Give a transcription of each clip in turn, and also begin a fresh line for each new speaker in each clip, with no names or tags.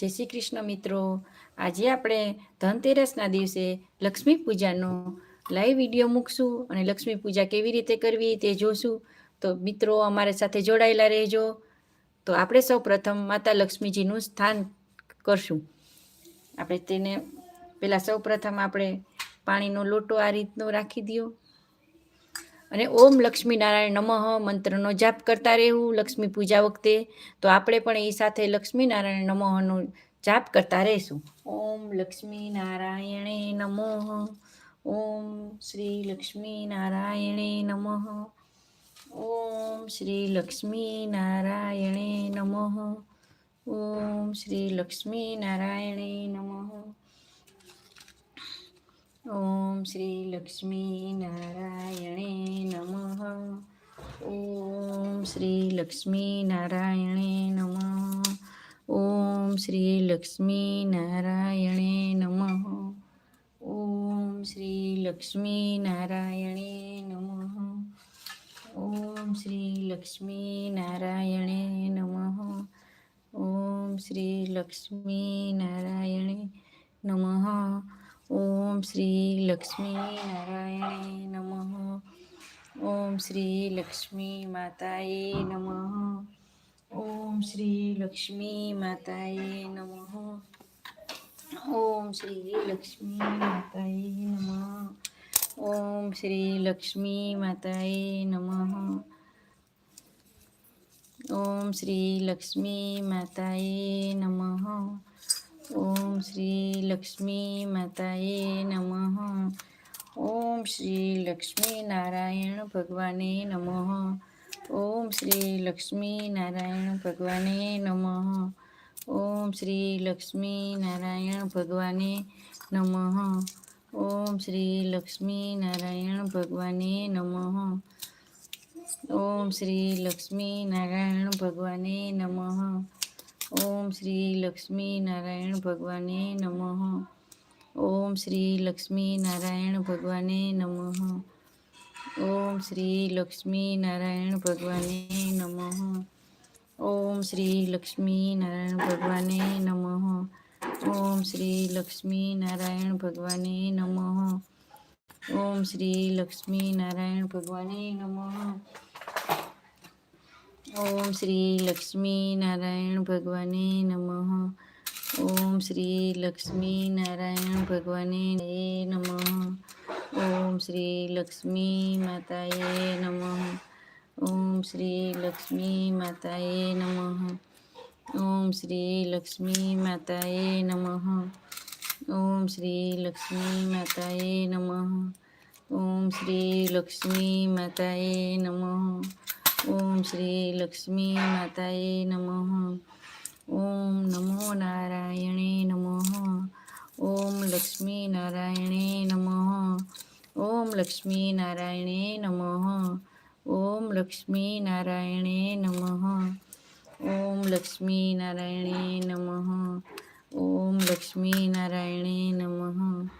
જય શ્રી કૃષ્ણ મિત્રો. આજે આપણે ધનતેરસના દિવસે લક્ષ્મી પૂજાનો લાઈવ વીડિયો મૂકશું અને લક્ષ્મી પૂજા કેવી રીતે કરવી તે જોશું. તો મિત્રો, અમારી સાથે જોડાયેલા રહેજો. તો આપણે સૌ પ્રથમ માતા લક્ષ્મીજીનું સ્થાન કરશું. આપણે તેને પહેલાં સૌ પ્રથમ આપણે પાણીનો લોટો આ રીતનો રાખી દો અને ઓમ લક્ષ્મી નારાયણ નમઃ મંત્રનો જાપ કરતા રહેવું લક્ષ્મી પૂજા વખતે. તો આપણે પણ એ સાથે લક્ષ્મી નારાયણ નમઃનો જાપ કરતા રહીશું. ઓમ લક્ષ્મી નારાયણે નમઃ. ઓમ શ્રી લક્ષ્મી નારાયણે નમઃ. ઓમ શ્રી લક્ષ્મી નારાયણે નમઃ. ઓમ શ્રી લક્ષ્મી નારાયણે નમઃ. ઓમ શ્રી લક્ષ્મી નારાયણે ઓમ શ્રી લક્ષ્મી નારાયણે નમઃ ઓમ શ્રી લક્ષ્મી નારાયણે નમઃ ઓમ શ્રી લક્ષ્મી નારાયણે નમઃ ઓમ શ્રી લક્ષ્મી નારાયણે નમઃ ઓમ શ્રી લક્ષ્મી નારાયણે નમઃ ઓમ શ્રી લક્ષ્મી નારાયણે નમઃ ओम श्री लक्ष्मी माताये नम। ओम श्री लक्ष्मी माताये नम। ओम श्री लक्ष्मी माताये नम। ओम श्री लक्ष्मी माताये नम। ओम श्री लक्ष्मी माताये नम। ओम श्री लक्ष्मी माताये नम। ઓમ શ્રી લક્ષ્મી નારાયણ ભગવાને નમઃ. ઓમ શ્રી લક્ષ્મી નારાયણ ભગવાને નમઃ. ઓમ શ્રી લક્ષ્મી નારાયણ ભગવાને નમઃ. ઓમ શ્રી લક્ષ્મી નારાયણ ભગવાને નમઃ. ઓમ શ્રી લક્ષ્મી નારાયણ ભગવાને નમઃ. ઓમ શ્રી લક્ષ્મી નારાયણ ભગવાને નમઃ. ઓમ શ્રી લક્ષ્મી નારાયણ ભગવાને નમઃ. ઓમ શ્રી લક્ષ્મી નારાયણ ભગવાને નમઃ. ઓમ શ્રી લક્ષ્મી નારાયણ ભગવાને નમઃ. ઓમ શ્રી લક્ષ્મી નારાયણ ભગવાને નમઃ. ઓમ શ્રી લક્ષ્મી નારાયણ ભગવાને નમઃ. ઓમ શ્રી લક્ષ્મી નારાયણ ભગવાને નમઃ. ઓમ શ્રી લક્ષ્મી નારાયણ ભગવાને નમઃ ઓમ શ્રી લક્ષ્મી માતાએ નમઃ ઓમ શ્રી લક્ષ્મી માતાએ નમઃ ઓમ શ્રી લક્ષ્મી માતાએ નમઃ ઓમ શ્રી લક્ષ્મી માતાએ નમઃ ઓમ શ્રી લક્ષ્મી માતાએ નમઃ ઓમ શ્રી લક્ષ્મી માતાએ નમઃ ઓમ નમો નારાયણે નમઃ, ઓમ લક્ષ્મી નારાયણે નમઃ, ઓમ લક્ષ્મી નારાયણે નમઃ, ઓમ લક્ષ્મી નારાયણે નમઃ, ઓમ લક્ષ્મી નારાયણે નમઃ, ઓમ લક્ષ્મી નારાયણે નમઃ,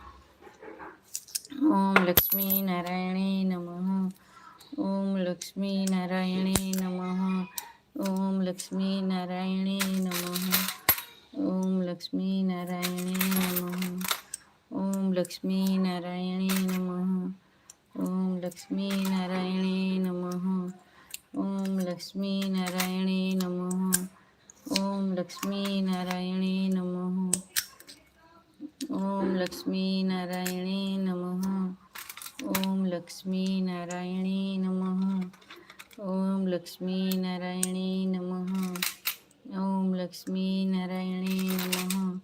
ઓમ લક્ષ્મી નારાયણે નમઃ, ઓમ લક્ષ્મી નારાયણે નમઃ ઓમ લક્ષ્મી નારાયણે નમઃ. ઓમ લક્ષ્મી નારાયણે નમઃ. ઓમ લક્ષ્મી નારાયણે નમઃ. ઓમ લક્ષ્મી નારાયણે નમઃ. ઓમ લક્ષ્મી નારાયણે નમઃ. ઓમ લક્ષ્મી નારાયણે નમઃ. ઓમ લક્ષ્મી નારાયણે નમઃ. ઓમ લક્ષ્મી નારાયણે નમઃ. ઓમ લક્ષ્મી નારાયણે નમઃ, ઓમ લક્ષ્મી નારાયણે નમઃ,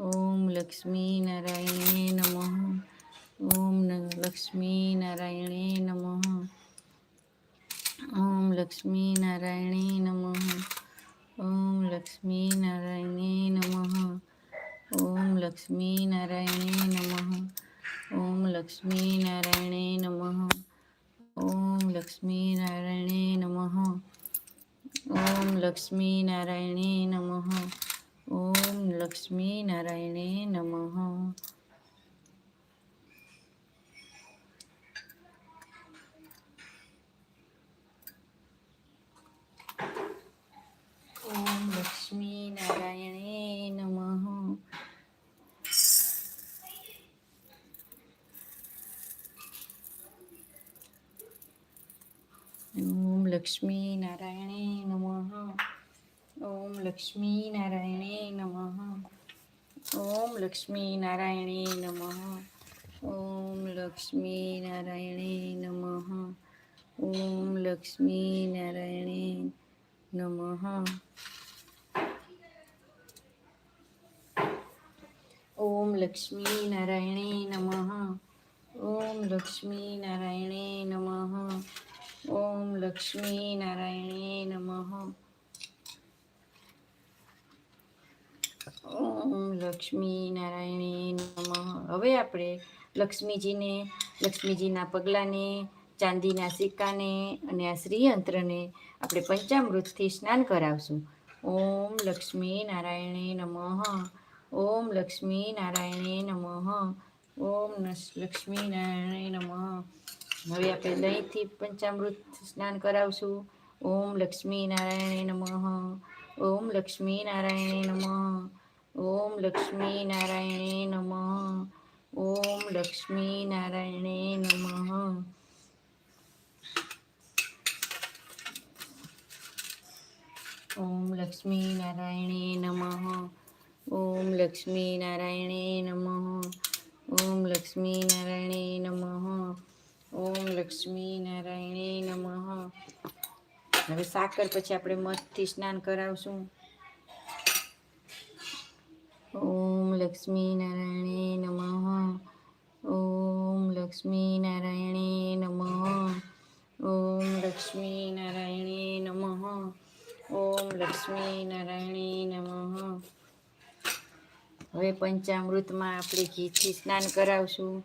ઓમ લક્ષ્મી નારાયણે નમઃ, ઓમ લક્ષ્મી નારાયણે નમઃ, ઓમ લક્ષ્મી નારાયણે નમઃ, ઓમ લક્ષ્મી નારાયણે નમઃ, ઓમ લક્ષ્મી નારાયણે નમઃ, ઓમ લક્ષ્મી નારાયણે નમઃ. ઓમ લક્ષ્મી નારાયણે નમઃ. ઓમ લક્ષ્મી નારાયણે નમઃ. ઓમ લક્ષ્મી નારાયણે નમઃ. લક્ષ્મી નારાયણે નમઃ ઓમ લક્ષ્મી નારાયણે નમઃ ઓમ લક્ષ્મી નારાયણે નમઃ ઓમ લક્ષ્મી નારાયણે નમઃ ઓમ લક્ષ્મી નારાયણે નમઃ ઓમ લક્ષ્મી નારાયણે નમઃ ઓમ લક્ષ્મી નારાયણે નમઃ ઓમ લક્ષ્મી નારાયણે નમઃ. ઓમ લક્ષ્મી નારાયણે નમઃ. હવે આપણે લક્ષ્મીજીને, લક્ષ્મીજીના પગલાંને ચાંદીના સિક્કાને અને આ શ્રીયંત્રને આપણે પંચામૃતથી સ્નાન કરાવશું. ઓમ લક્ષ્મી નારાયણે નમઃ. ઓમ લક્ષ્મી નારાયણે નમઃ. ઓમ લક્ષ્મી નારાયણે નમઃ. હવે આપણે દહીંથી પંચામૃત સ્નાન કરાવશું. ઓમ લક્ષ્મી નારાયણે નમઃ. ઓમ લક્ષ્મી નારાયણે નમઃ. ઓમ લક્ષ્મી નારાયણે નમઃ. ઓમ લક્ષ્મી નારાયણે નમઃ. ઓમ લક્ષ્મી નારાયણે નમઃ. ઓમ લક્ષ્મી નારાયણે નમઃ. ઓમ લક્ષ્મી નારાયણે નમઃ. ઓમ લક્ષ્મી નારાયણે નમઃ. હવે સાકર પછી આપણે મધથી સ્નાન કરાવશું. ઓમ લક્ષ્મી નારાયણે નમઃ. ઓમ લક્ષ્મી નારાયણે નમઃ. ઓમ લક્ષ્મી નારાયણે નમઃ. ઓમ લક્ષ્મી નારાયણે નમઃ. હવે પંચામૃતમાં આપણે ઘીથી સ્નાન કરાવશું.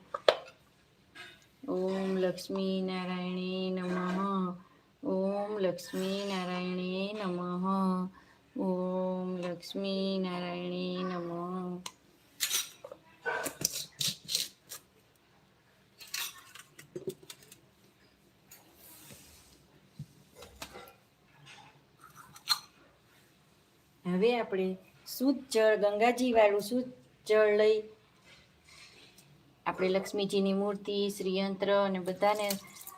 ઓમ લક્ષ્મી નારાયણે નમઃ. ઓમ લક્ષ્મી નારાયણે નમઃ. ઓમ લક્ષ્મી નારાયણે નમઃ. હવે આપણે શુદ્ધ જળ ગંગાજી વાળું શુદ્ધ જળ લઈ આપણે લક્ષ્મીજીની મૂર્તિ, શ્રીયંત્ર અને બધાને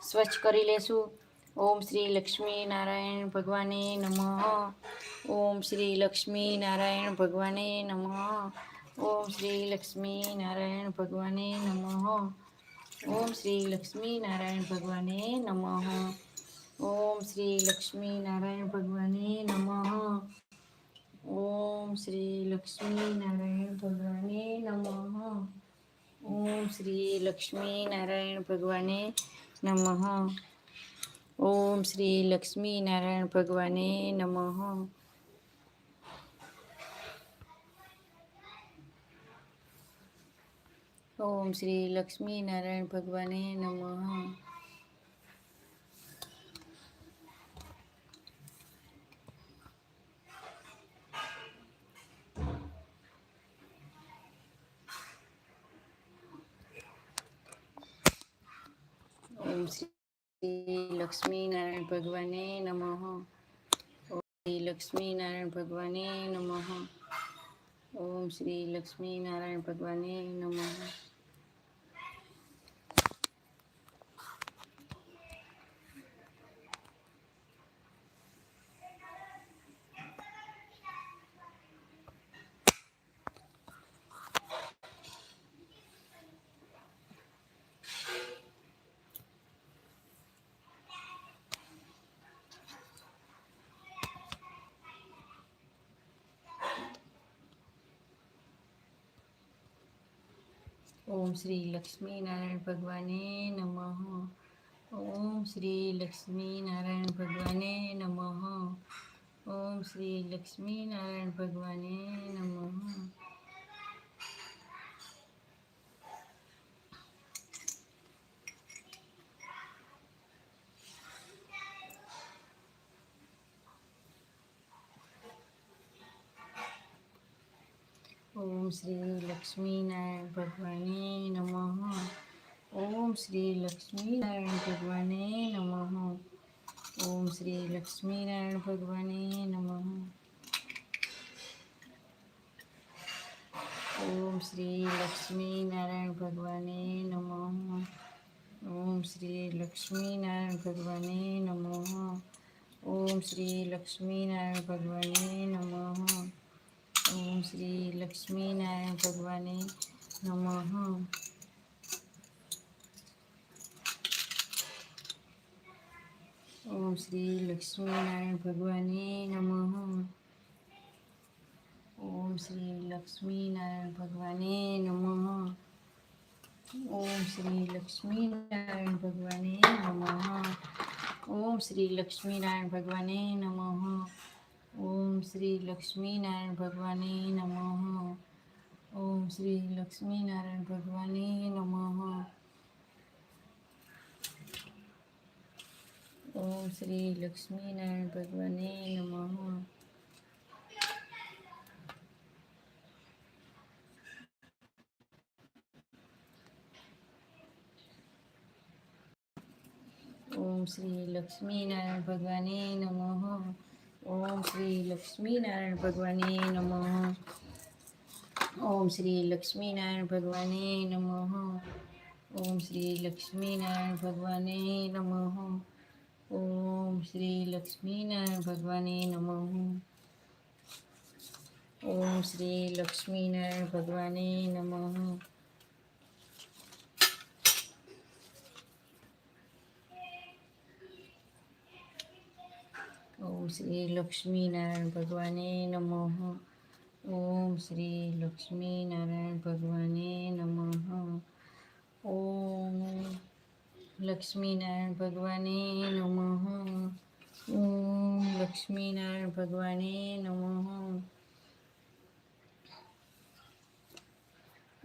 સ્વચ્છ કરી લેશું. ઓમ શ્રી લક્ષ્મી નારાયણ ભગવાને નમઃ. ઓમ શ્રી લક્ષ્મી નારાયણ ભગવાને નમઃ. ઓમ શ્રી લક્ષ્મી નારાયણ ભગવાને નમઃ. ઓમ શ્રી લક્ષ્મી નારાયણ ભગવાને નમઃ. ઓમ શ્રી લક્ષ્મી નારાયણ ભગવાને નમઃ. ઓમ શ્રી લક્ષ્મી નારાયણ ભગવાને નમઃ. ઓમ શ્રી લક્ષ્મી નારાયણ ભગવાને નમઃ. ઓમ શ્રી લક્ષ્મી નારાયણ ભગવાને નમઃ. ઓમ શ્રી લક્ષ્મી નારાયણ ભગવાને નમઃ. લક્ષ્મીનારાયણ ભગવાને નમઃ. ઓમ શ્રી લક્ષ્મીનારાયણ ભગવાને નમઃ. ઓમ શ્રી લક્ષ્મીનારાયણ ભગવાને નમઃ. ઓમ શ્રી લક્ષ્મીનારાયણ ભગવાને નમઃ. ઓમ શ્રી લક્ષ્મીનારાયણ ભગવાને નમઃ. ઓમ શ્રી લક્ષ્મીનારાયણ ભગવાને નમઃ. ઓમ શ્રી લક્ષ્મીનારાયણ ભગવાને નમઃ ઓમ શ્રી લક્ષ્મીનારાયણ ભગવાને નમઃ ઓમ શ્રી લક્ષ્મીનારાયણ ભગવાને નમઃ ઓમ શ્રી લક્ષ્મીનારાયણ ભગવાને નમઃ ઓમ શ્રી લક્ષ્મીનારાયણ ભગવાને નમઃ ઓમ શ્રી લક્ષ્મીનારાયણ ભગવાને નમઃ ઓમ શ્રી લક્ષ્મીનારાયણ ભગવાને નમઃ. ઓમ શ્રી લક્ષ્મીનારાયણ ભગવાને નમઃ. ઓમ શ્રી લક્ષ્મીનારાયણ ભગવાને નમઃ. ઓમ શ્રી લક્ષ્મીનારાયણ ભગવાને નમઃ. ઓમ શ્રી લક્ષ્મીનારાયણ ભગવાને નમઃ. ઓમ શ્રી લક્ષ્મીનારાયણ ભગવાને નમઃ. ઓમ શ્રી લક્ષ્મીનારાયણ ભગવાને નમઃ. ઓમ શ્રી લક્ષ્મીનારાયણ ભગવાને નમઃ. ઓમ શ્રી લક્ષ્મીનારાયણ ભગવાને નમઃ. ઓમ શ્રી લક્ષ્મીનારાયણ ભગવાને નમઃ. ઓમ શ્રી લક્ષ્મીનારાયણ ભગવાને નમઃ. ઓમ શ્રી લક્ષ્મીનારાયણ ભગવાને નમઃ. ઓમ શ્રી લક્ષ્મીનારાયણ ભગવાને નમઃ. ઓમ શ્રી લક્ષ્મીનારાયણ ભગવાને નમઃ. ઓમ શ્રી લક્ષ્મીનારાયણ ભગવાને નમો ઓમ શ્રી લક્ષ્મીનારાયણ ભગવાને નમો ઓમ લક્ષ્મીનારાયણ ભગવાને નમો ઓમ લક્ષ્મીનારાયણ ભગવાને નમો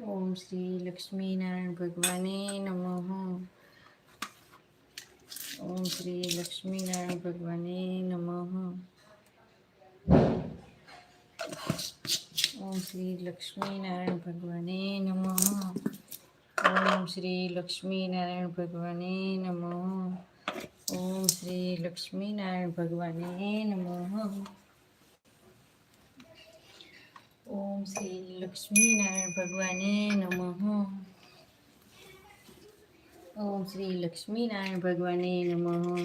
ઓમ શ્રી લક્ષ્મીનારાયણ ભગવાને નમઃ ઓમ શ્રી લક્ષ્મીનારાયણ ભગવાને નમઃ. ઓમ શ્રી લક્ષ્મીનારાયણ ભગવાને નમઃ. ઓમ શ્રી લક્ષ્મીનારાયણ ભગવાને નમઃ. ઓમ શ્રી લક્ષ્મીનારાયણ ભગવાને નમઃ. ઓમ શ્રી લક્ષ્મીનારાયણ ભગવાને નમઃ. ઓમ શ્રી લક્ષ્મીનારાયણ ભગવાને નમઃ.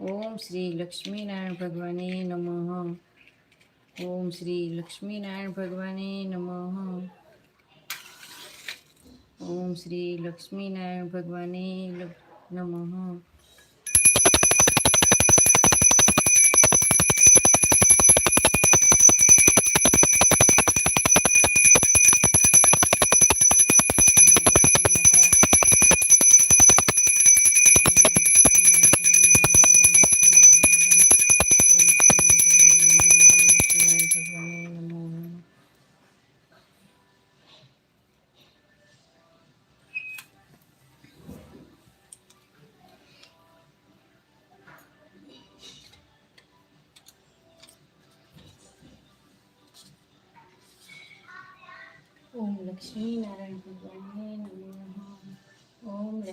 ઓમ શ્રી લક્ષ્મીનારાયણ ભગવાને નમઃ. ઓમ શ્રી લક્ષ્મીનારાયણ ભગવાને નમઃ. ઓમ શ્રી લક્ષ્મીનારાયણ ભગવાને નમઃ.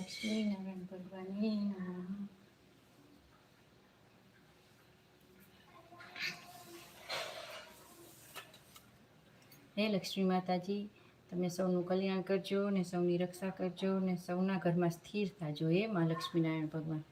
ઓમ લક્ષ્મીનારાયણ ભગવાને નમઃ હે લક્ષ્મી માતાજી, તમે સૌનું કલ્યાણ કરજો ને સૌની રક્ષા કરજો ને સૌના ઘરમાં સ્થિર થાજો હે મા લક્ષ્મીનારાયણ ભગવાન.